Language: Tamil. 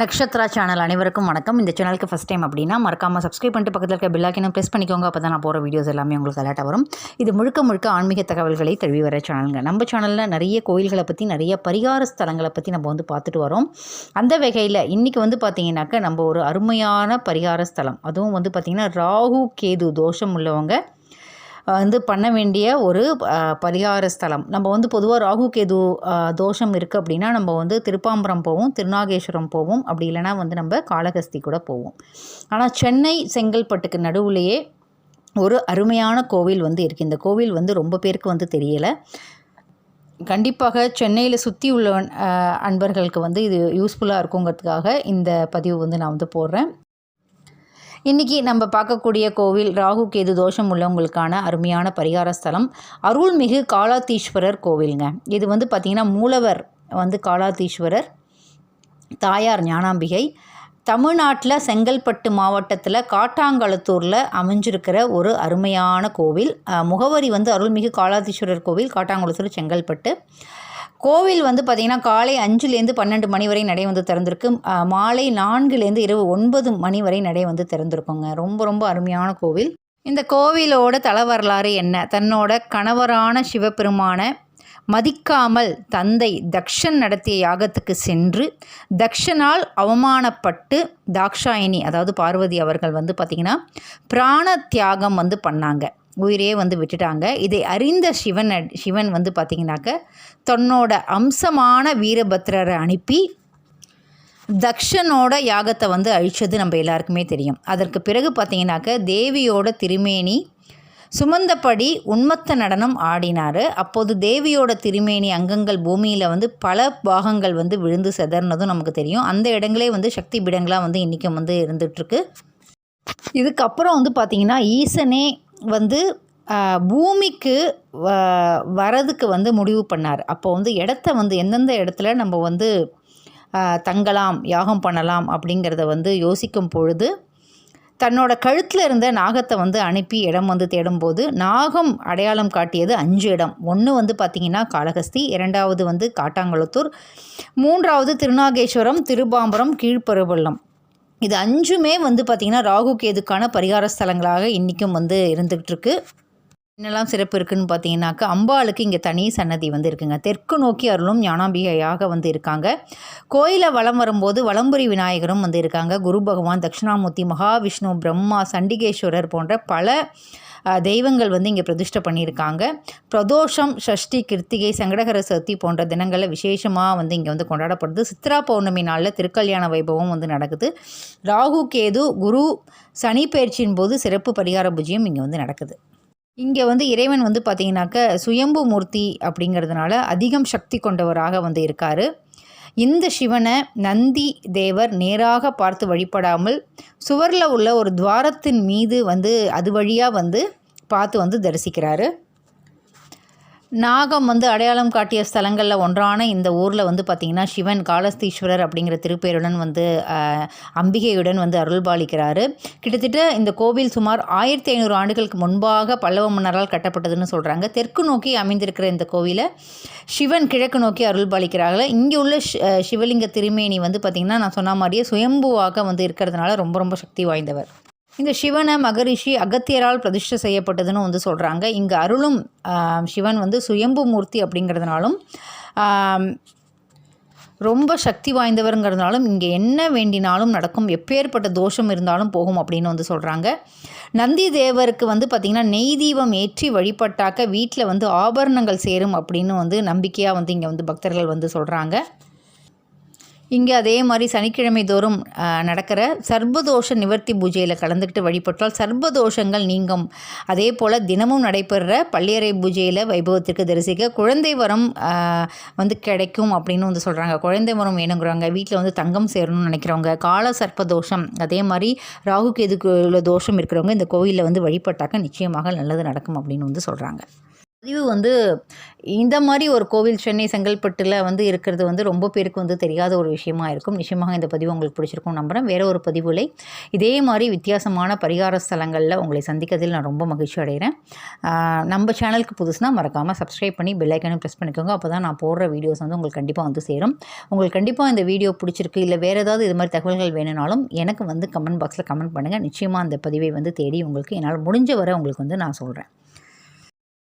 நக்ஷத்ரா சேனல் அனைவருக்கும் வணக்கம். இந்த சேனலுக்கு ஃபஸ்ட் டைம் அப்படின்னா மறக்காமல் சப்ஸ்கிரைப் பண்ணிட்டு பக்கத்தில் இருக்க பில்லாக்கினும் ப்ரெஸ் பண்ணிக்கோங்க. அப்போ தான் நான் போகிற வீடியோஸ் எல்லாமே உங்களுக்கு அலர்ட்டாக வரும். இது முழுக்க முழுக்க ஆன்மீக தகவல்களை தழுவி வர சேனலுங்க நம்ம சேனலில் நிறைய கோயில்களை பற்றி நிறைய பரிகார ஸ்தலங்களை பற்றி நம்ம வந்து பார்த்துட்டு வரோம். அந்த வகையில் இன்றைக்கி வந்து பார்த்திங்கனாக்கா நம்ம ஒரு அருமையான பரிகார ஸ்தலம். அதுவும் வந்து பார்த்திங்கன்னா ராகு கேது தோஷம் உள்ளவங்க வந்து பண்ண வேண்டிய ஒரு பரிகார ஸ்தலம். நம்ம வந்து பொதுவாக ராகு கேது தோஷம் இருக்குது அப்படின்னா நம்ம வந்து திருப்பாம்பரம் போவோம் திருநாகேஸ்வரம் போவோம். அப்படி இல்லைனா வந்து நம்ம காளகஸ்தி கூட போவோம். ஆனால் சென்னை செங்கல்பட்டுக்கு நடுவுலையே ஒரு அருமையான கோவில் வந்து இருக்குது இந்த கோவில் வந்து ரொம்ப பேருக்கு வந்து தெரியலை. கண்டிப்பாக சென்னையில் சுற்றி உள்ள அன்பர்களுக்கு வந்து இது யூஸ்ஃபுல்லாக இருக்குங்கிறதுக்காக இந்த பதிவு வந்து நான் வந்து போடுறேன். இன்றைக்கி நம்ம பார்க்கக்கூடிய கோவில் ராகு கேது தோஷம் உள்ளவங்களுக்கான அருமையான பரிகார ஸ்தலம் அருள்மிகு காலாத்தீஸ்வரர் கோவிலுங்க. இது வந்து பார்த்திங்கன்னா மூலவர் வந்து காலாத்தீஸ்வரர் தாயார் ஞானாம்பிகை. தமிழ்நாட்டில் செங்கல்பட்டு மாவட்டத்தில் காட்டாங்குளத்தூரில் அமைஞ்சிருக்கிற ஒரு அருமையான கோவில். முகவரி வந்து அருள்மிகு காலாதீஸ்வரர் கோவில் காட்டாங்குளத்தூர் செங்கல்பட்டு. கோவில் வந்து பார்த்திங்கன்னா காலை அஞ்சுலேருந்து பன்னெண்டு மணி வரை நடை வந்து திறந்திருக்கு. மாலை நான்குலேருந்து இரவு ஒன்பது மணி வரை நடை வந்து திறந்திருக்குங்க. ரொம்ப ரொம்ப அருமையான கோவில். இந்த கோவிலோட தல வரலாறு என்ன? தன்னோட கணவரான சிவபெருமான மதிக்காமல் தந்தை தக்ஷன் நடத்திய யாகத்துக்கு சென்று தக்ஷனால் அவமானப்பட்டு தாக்ஷாயினி அதாவது பார்வதி அவர்கள் வந்து பார்த்திங்கன்னா பிராண தியாகம் வந்து பண்ணாங்க. உயிரே வந்து விட்டுட்டாங்க. இதை அறிந்த சிவன் சிவன் வந்து பார்த்திங்கனாக்க தன்னோட அம்சமான வீரபத்ரரை அனுப்பி தக்ஷனோட யாகத்தை வந்து அழித்தது நம்ம எல்லாருக்குமே தெரியும். அதற்கு பிறகு பார்த்திங்கனாக்க தேவியோட திருமேனி சுமந்தபடி உண்மத்த நடனம் ஆடினார். அப்போது தேவியோட திருமேனி அங்கங்கள் பூமியில் வந்து பல பாகங்கள் வந்து விழுந்து செதறினதும் நமக்கு தெரியும். அந்த இடங்களே வந்து சக்தி பீடங்களாக வந்து இன்றைக்கும் வந்து இருந்துகிட்ருக்கு இதுக்கப்புறம் வந்து பார்த்திங்கன்னா ஈசனே வந்து பூமிக்கு வ வரதுக்கு வந்து முடிவு பண்ணார். அப்போ வந்து இடத்த வந்து எந்தெந்த இடத்துல நம்ம வந்து தங்கலாம் யாகம் பண்ணலாம் அப்படிங்கிறத வந்து யோசிக்கும் பொழுது தன்னோட கழுத்தில் இருந்த நாகத்தை வந்து அனுப்பி இடம் வந்து தேடும்போது நாகம் அடையாளம் காட்டியது அஞ்சு இடம். ஒன்று வந்து பார்த்திங்கன்னா காளகஸ்தி இரண்டாவது வந்து காட்டாங்குளத்தூர் மூன்றாவது திருநாகேஸ்வரம் திருபாம்பரம் கீழ்ப்பருவள்ளம் இது அஞ்சுமே வந்து பார்த்திங்கன்னா ராகு கேதுக்கான பரிகார ஸ்தலங்களாக இன்றைக்கும் வந்து இருந்துகிட்ருக்கு என்னெல்லாம் சிறப்பு இருக்குதுன்னு பார்த்தீங்கன்னாக்கா அம்பாளுக்கு இங்கே தனி சன்னதி வந்து இருக்குங்க தெற்கு நோக்கி அருளும் ஞானாம்பிகையாக வந்து இருக்காங்க கோயிலை வளம் வரும்போது வளம்புரி விநாயகரும் வந்து இருக்காங்க குரு பகவான் தட்சிணாமூர்த்தி மகாவிஷ்ணு பிரம்மா சண்டிகேஸ்வரர் போன்ற பல தெய்வங்கள் வந்து இங்கே பிரதிஷ்டை பண்ணியிருக்காங்க. பிரதோஷம் ஷஷ்டி கிருத்திகை சங்கடகர சதுர்த்தி போன்ற தினங்களில் விசேஷமாக வந்து இங்கே வந்து கொண்டாடப்படுது. சித்ரா பௌர்ணமி நாளில் திருக்கல்யாண வைபவம் வந்து நடக்குது. ராகு கேது குரு சனி பயிற்சியின் போது சிறப்பு பரிகார பூஜ்யம் இங்கே வந்து நடக்குது. இங்கே வந்து இறைவன் வந்து பார்த்திங்கனாக்க சுயம்பு மூர்த்தி அப்படிங்கிறதுனால அதிகம் சக்தி கொண்டவராக வந்து இருக்கார். இந்த சிவனை நந்தி தேவர் நேராக பார்த்து வழிபடாமல் சுவரில் உள்ள ஒரு துவாரத்தின் மீது வந்து அது வழியாக வந்து பார்த்து வந்து தரிசிக்கிறாரு. நாகம் வந்து அடையாளம் காட்டிய ஸ்தலங்களில் ஒன்றான இந்த ஊரில் வந்து பார்த்திங்கன்னா சிவன் காலஸ்தீஸ்வரர் அப்படிங்கிற திருப்பேருடன் வந்து அம்பிகையுடன் வந்து அருள்பாலிக்கிறாரு. கிட்டத்தட்ட இந்த கோவில் சுமார் ஆயிரத்தி ஐநூறு ஆண்டுகளுக்கு முன்பாக பல்லவ மன்னரால் கட்டப்பட்டதுன்னு சொல்கிறாங்க தெற்கு நோக்கி அமைந்திருக்கிற இந்த கோவிலை சிவன் கிழக்கு நோக்கி அருள்பாலிக்கிறார்கள். இங்கே உள்ள சிவலிங்க திருமேனி வந்து பார்த்திங்கன்னா நான் சொன்ன மாதிரியே சுயம்புவாக வந்து இருக்கிறதுனால ரொம்ப ரொம்ப சக்தி வாய்ந்தவர். இங்கே சிவனை மகரிஷி அகத்தியரால் பிரதிஷ்டை செய்யப்பட்டதுன்னு வந்து சொல்கிறாங்க இங்கே அருளும் சிவன் வந்து சுயம்பு மூர்த்தி அப்படிங்கிறதுனாலும் ரொம்ப சக்தி வாய்ந்தவருங்கிறதுனாலும் இங்கே என்ன வேண்டினாலும் நடக்கும் எப்பேற்பட்ட தோஷம் இருந்தாலும் போகும் அப்படின்னு வந்து சொல்கிறாங்க நந்தி தேவருக்கு வந்து பார்த்திங்கன்னா நெய் தீபம் ஏற்றி வழிபட்டாக்க வீட்டில் வந்து ஆபரணங்கள் சேரும் அப்படின்னு வந்து நம்பிக்கையாக வந்து இங்கே வந்து பக்தர்கள் வந்து சொல்கிறாங்க இங்கே அதே மாதிரி சனிக்கிழமை தோறும் நடக்கிற சர்பதோஷ நிவர்த்தி பூஜையில் கலந்துக்கிட்டு வழிபட்டால் சர்பதோஷங்கள் நீங்கும். அதே போல் தினமும் நடைபெறுற பள்ளியறை பூஜையில் வைபவத்திற்கு தரிசிக்க குழந்தை வரம் வந்து கிடைக்கும் அப்படின்னு வந்து சொல்கிறாங்க குழந்தை வரம் வேணுங்கிறவங்க வீட்டில் வந்து தங்கம் சேரணும்னு நினைக்கிறவங்க கால சர்ப்ப தோஷம் அதே மாதிரி ராகு கேதுக்கு உள்ள தோஷம் இருக்கிறவங்க இந்த கோவிலில் வந்து வழிபட்டாக்க நிச்சயமாக நல்லது நடக்கும் அப்படின்னு வந்து சொல்கிறாங்க பதிவு வந்து இந்த மாதிரி ஒரு கோவில் சென்னை செங்கல்பட்டில் வந்து இருக்கிறது வந்து ரொம்ப பேருக்கு வந்து தெரியாத ஒரு விஷயமா இருக்கும். நிச்சயமாக இந்த பதிவு உங்களுக்கு பிடிச்சிருக்கும் நம்புகிறேன் வேறு ஒரு பதிவுலை இதே மாதிரி வித்தியாசமான பரிகார ஸ்தலங்களில் உங்களை சந்திக்கிறதில் நான் ரொம்ப மகிழ்ச்சி அடைகிறேன். நம்ம சேனலுக்கு புதுசுனா மறக்காமல் சப்ஸ்கிரைப் பண்ணி பெல்லைக்கனும் ப்ரெஸ் பண்ணிக்கோங்க. அப்போ தான் நான் போடுற வீடியோஸ் வந்து உங்களுக்கு கண்டிப்பாக வந்து சேரும். உங்களுக்கு கண்டிப்பாக இந்த வீடியோ பிடிச்சிருக்கு இல்லை வேறு ஏதாவது இது மாதிரி தகவல்கள் வேணும்னாலும் எனக்கு வந்து கமெண்ட் பாக்ஸில் கமெண்ட் பண்ணுங்கள் நிச்சயமாக அந்த பதிவை வந்து தேடி உங்களுக்கு என்னால் முடிஞ்ச வரை உங்களுக்கு வந்து நான் சொல்கிறேன்